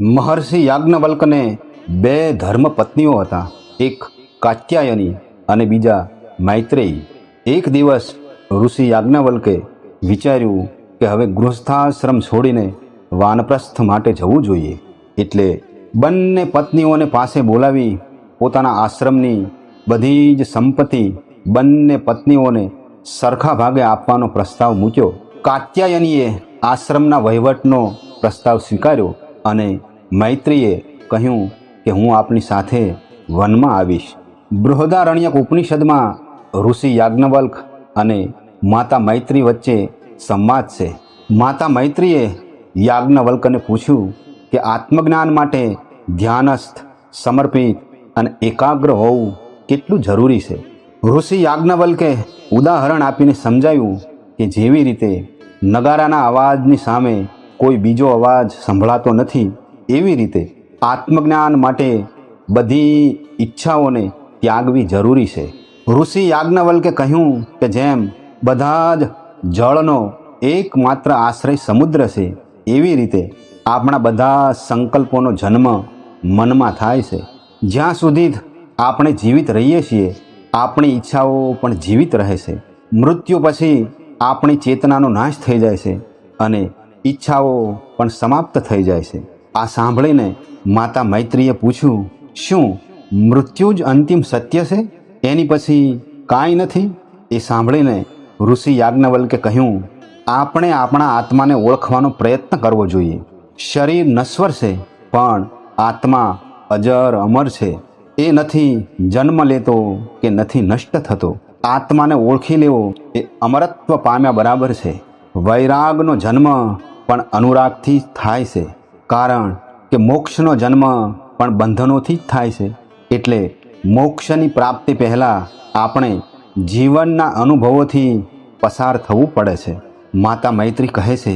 મહર્ષિ યાજ્ઞવલ્કને બે ધર્મ પત્નીઓ હતા. એક કાત્યાયની અને બીજા મૈત્રેયી. એક દિવસ ઋષિ યાજ્ઞવલ્કે વિચાર્યું કે હવે ગૃહસ્થાશ્રમ છોડીને વાનપ્રસ્થ માટે જવું જોઈએ. એટલે બંને પત્નીઓને પાસે બોલાવી પોતાના આશ્રમની બધી જ સંપત્તિ બંને પત્નીઓને સરખા ભાગે આપવાનો પ્રસ્તાવ મૂક્યો. કાત્યાયનીએ આશ્રમના વહીવટનો પ્રસ્તાવ સ્વીકાર્યો અને મૈત્રીએ કહ્યું કે હું આપની સાથે વનમાં આવીશ. બૃહદારણ્યક ઉપનિષદમાં ઋષિ યાજ્ઞવલ્ક અને માતા મૈત્રી વચ્ચે સંવાદ છે. માતા મૈત્રીએ યાજ્ઞવલ્કને પૂછ્યું કે આત્મજ્ઞાન માટે ધ્યાનસ્થ, સમર્પિત અને એકાગ્ર હોવું કેટલું જરૂરી છે? ઋષિ યાજ્ઞવલ્કે ઉદાહરણ આપીને સમજાવ્યું કે જેવી રીતે નગારાના અવાજની સામે કોઈ બીજો અવાજ સંભળાતો નથી એવી રીતે આત્મજ્ઞાન માટે બધી ઈચ્છાઓને ત્યાગવી જરૂરી છે. ઋષિ યાજ્ઞવલ્કે કહ્યું કે જેમ બધા જ જળનો એકમાત્ર આશ્રય સમુદ્ર છે, એવી રીતે આપણા બધા સંકલ્પોનો જન્મ મનમાં થાય છે. જ્યાં સુધી આપણે જીવિત રહીએ છીએ, આપણી ઈચ્છાઓ પણ જીવિત રહે છે. મૃત્યુ પછી આપણી ચેતનાનો નાશ થઈ જાય છે અને ઈચ્છાઓ પણ સમાપ્ત થઈ જાય છે. આ સાંભળીને માતા મૈત્રીએ પૂછ્યું, શું મૃત્યુ જ અંતિમ સત્ય છે? એની પછી કાંઈ નથી? એ સાંભળીને ઋષિ યાજ્ઞવલ્કે કહ્યું, આપણે આપણા આત્માને ઓળખવાનો પ્રયત્ન કરવો જોઈએ. શરીર નશ્વર છે, પણ આત્મા અજર અમર છે. એ નથી જન્મ લેતો કે નથી નષ્ટ થતો. આત્માને ઓળખી લેવો એ અમરત્વ પામ્યા બરાબર છે. વૈરાગનો જન્મ પણ અનુરાગથી થાય છે. કારણ કે મોક્ષનો જન્મ પણ બંધનોથી જ થાય છે. એટલે મોક્ષની પ્રાપ્તિ પહેલાં આપણે જીવનના અનુભવોથી પસાર થવું પડે છે. માતા મૈત્રી કહે છે,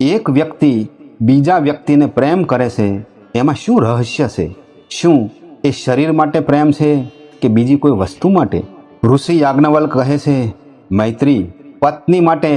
એક વ્યક્તિ બીજા વ્યક્તિને પ્રેમ કરે છે, એમાં શું રહસ્ય છે? શું એ શરીર માટે પ્રેમ છે કે બીજી કોઈ વસ્તુ માટે? ઋષિ યાજ્ઞવલ કહે છે, મૈત્રી, પત્ની માટે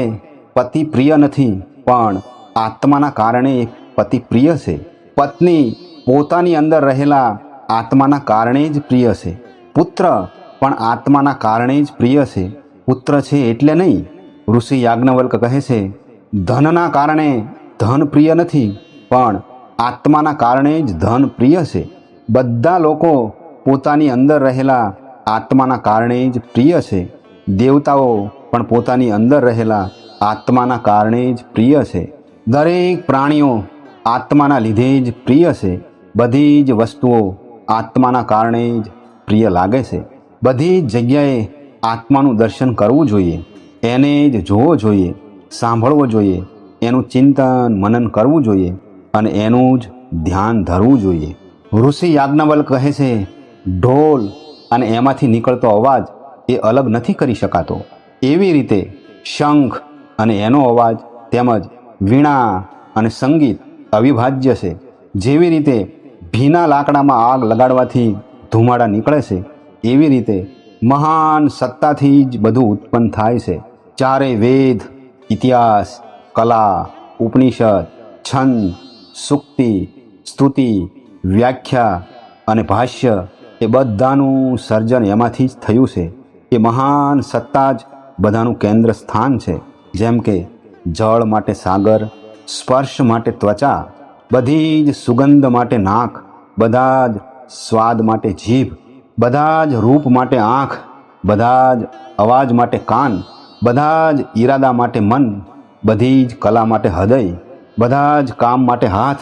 પતિ પ્રિય નથી, પણ આત્માના કારણે પતિ પ્રિય છે. પત્ની પોતાની અંદર રહેલા આત્માના કારણે જ પ્રિય છે. પુત્ર પણ આત્માના કારણે જ પ્રિય છે. પુત્ર છે એટલે નહીં. ઋષિ યાજ્ઞવલ્ક કહે છે, ધનના કારણે ધન પ્રિય નથી, પણ આત્માના કારણે જ ધન પ્રિય છે. બધા લોકો પોતાની અંદર રહેલા આત્માના કારણે જ પ્રિય છે. દેવતાઓ પણ પોતાની અંદર રહેલા આત્માના કારણે જ પ્રિય છે. દરેક પ્રાણીઓ આત્માના લીધે જ પ્રિય છે. બધી જ વસ્તુઓ આત્માના કારણે જ પ્રિય લાગે છે. બધી જ જગ્યાએ આત્માનું દર્શન કરવું જોઈએ. એને જ જોવો જોઈએ, સાંભળવો જોઈએ, એનું ચિંતન મનન કરવું જોઈએ અને એનું જ ધ્યાન ધરવું જોઈએ. ઋષિ યાજ્ઞવલ કહે છે, ઢોલ અને એમાંથી નીકળતો અવાજ એ અલગ નથી કરી શકાતો. એવી રીતે શંખ અને એનો અવાજ તેમજ વીણા અને સંગીત અવિભાજ્ય છે. જેવી રીતે ભીના લાકડામાં આગ લગાડવાથી ધુમાડા નીકળે છે, એવી રીતે મહાન સત્તાથી જ બધું ઉત્પન્ન થાય છે. ચારે વેદ, ઇતિહાસ, કલા, ઉપનિષદ, છંદ, સુક્તિ, સ્તુતિ, વ્યાખ્યા અને ભાષ્ય એ બધાનું સર્જન એમાંથી જ થયું છે. એ મહાન સત્તા જ બધાનું કેન્દ્ર સ્થાન છે. જેમ કે જળ માટે સાગર સ્પર્શ માટે ત્વચા, બધી જ સુગંધ માટે નાક, બધા જ સ્વાદ માટે જીભ, બધા જ રૂપ માટે આંખ, બધા જ અવાજ માટે કાન, બધા જ ઈરાદા માટે મન, બધી જ કલા માટે હૃદય, બધા જ કામ માટે હાથ,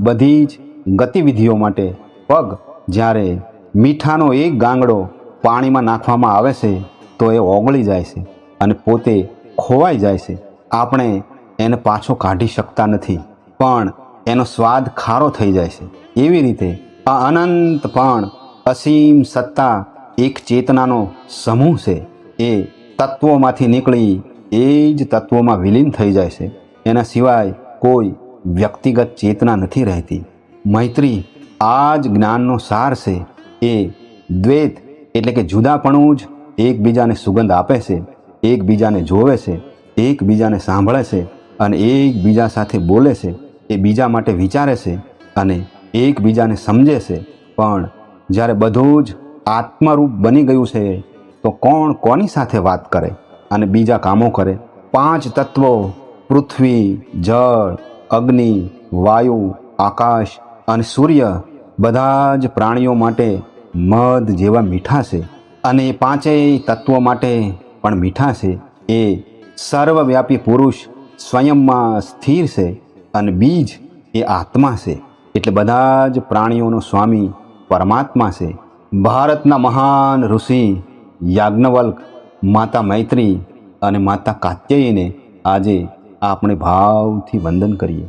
બધી જ ગતિવિધિઓ માટે પગ. જ્યારે મીઠાનો એક ગાંગડો પાણીમાં નાખવામાં આવે છે, તો એ ઓગળી જાય છે અને પોતે ખોવાઈ જાય છે. આપણે એને પાછો કાઢી શકતા નથી. પણ એનો સ્વાદ ખારો થઈ જાય છે. એવી રીતે આ અનંત પણ અસીમ સત્તા, એક ચેતનાનો સમૂહ છે. એ તત્વોમાંથી નીકળી એ જ તત્વોમાં વિલીન થઈ જાય છે. એના સિવાય કોઈ વ્યક્તિગત ચેતના નથી રહેતી. મૈત્રી આ જ જ્ઞાનનો સાર છે. એ દ્વૈત એટલે કે જુદાપણું જ એકબીજાને સુગંધ આપે છે. એકબીજાને જોવે છે. એકબીજાને સાંભળે છે. અને એકબીજા સાથે બોલે છે, એ બીજા માટે વિચારે છે અને એકબીજાને સમજે છે. પણ જ્યારે બધું જ આત્મરૂપ બની ગયું છે, તો કોણ કોની સાથે વાત કરે અને બીજા કામો કરે? પાંચ તત્વો, પૃથ્વી, જળ, અગ્નિ, વાયુ, આકાશ અને સૂર્ય, બધા જ પ્રાણીઓ માટે મધ જેવા મીઠા છે અને એ પાંચેય તત્વો માટે પણ મીઠા છે. એ સર્વવ્યાપી પુરુષ સ્વયંમાં સ્થિર છે અને બીજ એ આત્મા છે. એટલે બધા જ પ્રાણીઓનો સ્વામી પરમાત્મા છે. ભારતના મહાન ઋષિ યાજ્ઞવલ્ક, માતા મૈત્રી અને માતા કાત્યયને આજે આપણે ભાવથી વંદન કરીએ.